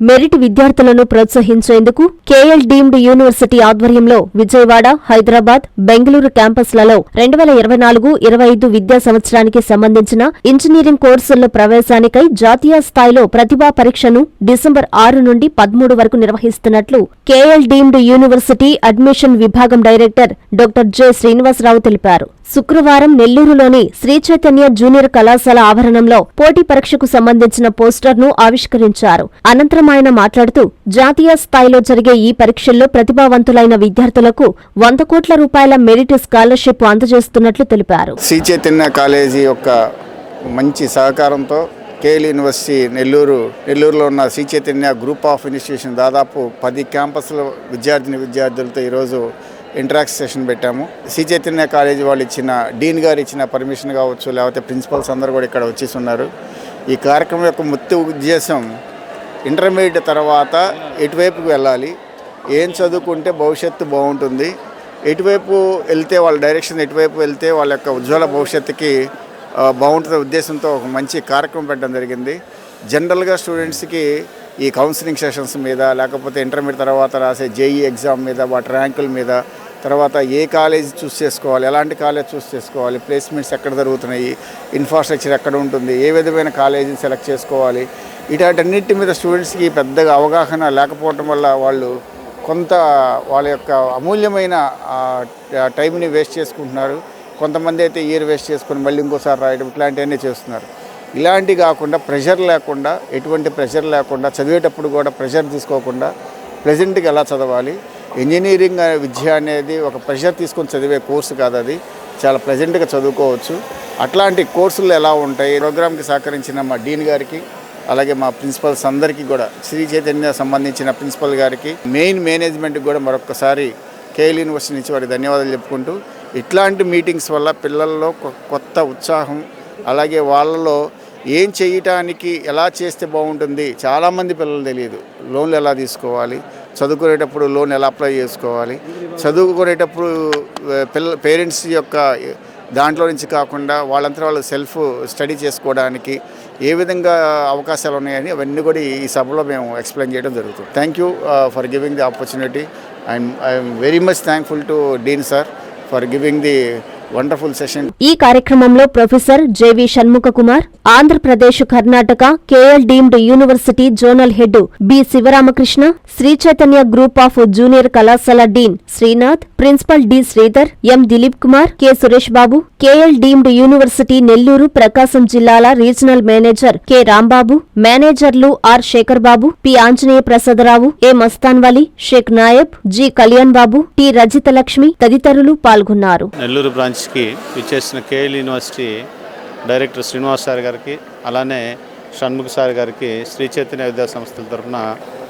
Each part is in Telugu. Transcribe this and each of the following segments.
మెరిట్ విద్యార్థులను ప్రోత్సహించేందుకు కేఎల్ డీమ్డ్ యూనివర్సిటీ ఆధ్వర్యంలో విజయవాడ హైదరాబాద్ బెంగళూరు క్యాంపస్లలో రెండు వేల ఇరవై నాలుగు ఇరవై ఐదు విద్యా సంవత్సరానికి సంబంధించిన ఇంజనీరింగ్ కోర్సుల్లో ప్రవేశానికై జాతీయ స్థాయిలో ప్రతిభా పరీక్షను డిసెంబర్ ఆరు నుండి పదమూడు వరకు నిర్వహిస్తున్నట్లు కేఎల్ డీమ్డ్ యూనివర్సిటీ అడ్మిషన్ విభాగం డైరెక్టర్ డాక్టర్ జె శ్రీనివాసరావు తెలిపారు. శుక్రవారం నెల్లూరులోని శ్రీ చైతన్య జూనియర్ కళాశాల ఆవరణంలో పోటీ పరీక్షకు సంబంధించిన పోస్టర్ను ఆవిష్కరించారు. అనంతరం ఆయన మాట్లాడుతూ జాతీయ స్థాయిలో జరిగే ఈ పరీక్షల్లో ప్రతిభావంతులైన విద్యార్థులకు వంద కోట్ల రూపాయల మెరిట్ స్కాలర్షిప్ అందజేస్తున్నట్లు తెలిపారు. శ్రీ చైతన్య కాలేజీ యొక్క మంచి సహకారంతో కేఎల్ యూనివర్సిటీ నెల్లూరు నెల్లూరులో ఉన్న Sri Chaitanya group of institution దాదాపు పది క్యాంపస్ల విద్యార్థిని విద్యార్థులతో ఈరోజు ఇంటరాక్ట్ సెషన్ పెట్టాము. శ్రీ చైతన్య కాలేజీ వాళ్ళు ఇచ్చిన డీన్ గారు ఇచ్చిన పర్మిషన్ కావచ్చు లేకపోతే ప్రిన్సిపల్స్ అందరూ కూడా ఇక్కడ వచ్చేసి ఉన్నారు. ఈ కార్యక్రమం యొక్క ముఖ్య ఉద్దేశం ఇంటర్మీడియట్ తర్వాత ఎటువైపుకి వెళ్ళాలి? ఏం చదువుకుంటే భవిష్యత్తు బాగుంటుంది? ఎటువైపు వెళ్తే వాళ్ళ డైరెక్షన్ ఎటువైపు వెళ్తే వాళ్ళ యొక్క ఉజ్వల భవిష్యత్తుకి బాగుంటుంది ఉద్దేశంతో ఒక మంచి కార్యక్రమం పెట్టడం జరిగింది. జనరల్గా స్టూడెంట్స్కి ఈ కౌన్సిలింగ్ సెషన్స్ మీద లేకపోతే ఇంటర్మీడియట్ తర్వాత రాసే జేఈ ఎగ్జామ్ మీద వాటి ర్యాంకుల మీద తర్వాత ఏ కాలేజ్ చూస్ చేసుకోవాలి ఎలాంటి కాలేజ్ చూస్ చేసుకోవాలి ప్లేస్మెంట్స్ ఎక్కడ జరుగుతున్నాయి ఇన్ఫ్రాస్ట్రక్చర్ ఎక్కడ ఉంటుంది ఏ విధమైన కాలేజీని సెలెక్ట్ చేసుకోవాలి ఇటాటన్నిటి మీద స్టూడెంట్స్కి పెద్దగా అవగాహన లేకపోవటం వల్ల వాళ్ళు కొంత వాళ్ళ యొక్క అమూల్యమైన టైంని వేస్ట్ చేసుకుంటున్నారు. కొంతమంది అయితే ఇయర్ వేస్ట్ చేసుకొని మళ్ళీ ఇంకోసారి రాయడం ఇట్లాంటివన్నీ చేస్తున్నారు. ఇలాంటి కాకుండా ప్రెషర్ లేకుండా ఎటువంటి ప్రెషర్ లేకుండా చదివేటప్పుడు కూడా ప్రెషర్ తీసుకోకుండా ప్రజెంట్కి ఎలా చదవాలి ఇంజనీరింగ్ విద్య అనేది ఒక ప్రెషర్ తీసుకొని చదివే కోర్సు కాదు అది. చాలా ప్రజెంట్గా చదువుకోవచ్చు. అట్లాంటి కోర్సులు ఎలా ఉంటాయి? ప్రోగ్రామ్కి సహకరించిన మా డీన్ గారికి అలాగే మా ప్రిన్సిపల్స్ అందరికీ కూడా శ్రీ చైతన్య సంబంధించిన ప్రిన్సిపల్ గారికి మెయిన్ మేనేజ్మెంట్కి కూడా మరొకసారి కేఎల్ యూనివర్సిటీ నుంచి వారికి ధన్యవాదాలు చెప్పుకుంటూ ఇట్లాంటి మీటింగ్స్ వల్ల పిల్లల్లో కొ- కొత్త ఉత్సాహం అలాగే వాళ్ళలో ఏం చేయటానికి ఎలా చేస్తే బాగుంటుంది చాలామంది పిల్లలు తెలియదు. లోన్లు ఎలా తీసుకోవాలి చదువుకునేటప్పుడు లోన్ ఎలా అప్లై చేసుకోవాలి? చదువుకునేటప్పుడు పిల్ల పేరెంట్స్ యొక్క దాంట్లో నుంచి కాకుండా వాళ్ళంతా వాళ్ళు సెల్ఫ్ స్టడీ చేసుకోవడానికి ఏ విధంగా అవకాశాలు ఉన్నాయని అవన్నీ కూడా ఈ సభలో మేము ఎక్స్ప్లెయిన్ చేయడం జరుగుతుంది. Thank you for giving the opportunity and I'm very much thankful to dean sir for giving the wonderful session ఈ కార్యక్రమంలో professor JV Shanmukha Kumar Andhra Pradesh Karnataka KL deemed university zonal head B Sivaramakrishna Sri Chaitanya group of junior కళాశాల dean Srinath principal D Sridhar M Dileep Kumar K Suresh Babu KL deemed university Nellore Prakasam జిల్లాల రీజనల్ మేనేజర్ కె రాంబాబు మేనేజర్లు R Sekhar Babu P Anjaneya Prasadarao A Mastanvali Sheikh Nayab G Kalyan Babu T Rajitha Lakshmi తదితరులు పాల్గొన్నారు. నెల్లూరు బ్రాంచ్కి ఇచ్చేసిన KL university director Srinivas sir గారికి అలానే షణ్ముఖ్ సార్ గారికి శ్రీ చైతన్య విద్యా సంస్థల తరఫున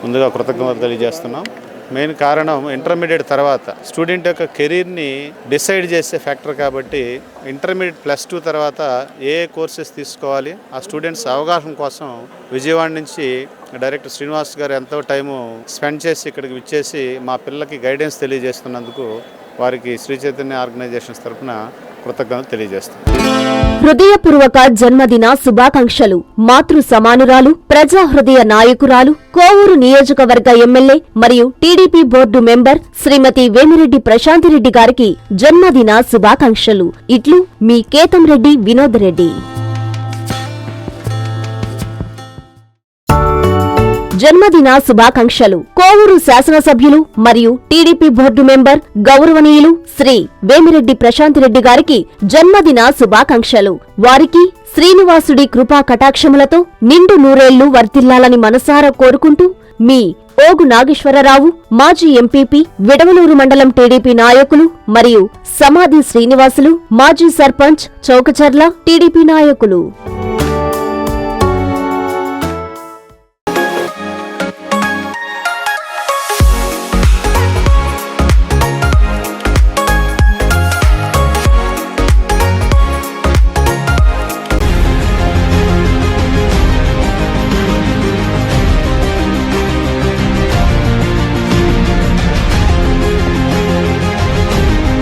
ముందుగా కృతజ్ఞతలు తెలియజేస్తున్నాం. మెయిన్ కారణం ఇంటర్మీడియట్ తర్వాత. స్టూడెంట్ యొక్క కెరీర్ని డిసైడ్ చేసే ఫ్యాక్టర్ కాబట్టి ఇంటర్మీడియట్ ప్లస్ టూ తర్వాత ఏ కోర్సెస్ తీసుకోవాలి ఆ స్టూడెంట్స్ అవగాహన కోసం విజయవాడ నుంచి డైరెక్టర్ శ్రీనివాస్ గారు ఎంతో టైము స్పెండ్ చేసి ఇక్కడికి విచ్చేసి మా పిల్లలకి గైడెన్స్ తెలియజేస్తున్నందుకు వారికి శ్రీ చైతన్య ఆర్గనైజేషన్స్ తరఫున కృతజ్ఞతలు తెలియజేస్తాం హృదయపూర్వక జన్మదిన శుభాకాంక్షలు. మాతృ సమానురాలు ప్రజా హృదయ నాయకురాలు కోవూరు నియోజకవర్గ ఎమ్మెల్యే మరియు TDP board member Srimathi Vemireddy Prashanthireddy గారికి జన్మదిన శుభాకాంక్షలు. ఇట్లు మీ కేతం రెడ్డి వినోద్ రెడ్డి జన్మదిన శుభాకాంక్షలు. కోవూరు శాసనసభ్యులు మరియు టీడీపీ బోర్డు మెంబర్ గౌరవనీయులు శ్రీ వేమిరెడ్డి ప్రశాంతిరెడ్డి గారికి జన్మదిన శుభాకాంక్షలు. వారికి శ్రీనివాసుడి కృపా కటాక్షములతో నిండు నూరేళ్ళు వర్తిల్లాలని మనసారా కోరుకుంటూ మీ ఓగు నాగేశ్వరరావు మాజీ ఎంపీపీ విడవలూరు మండలం టీడీపీ నాయకులు మరియు సమాధి శ్రీనివాసులు మాజీ సర్పంచ్ చౌకచర్ల టీడీపీ నాయకులు.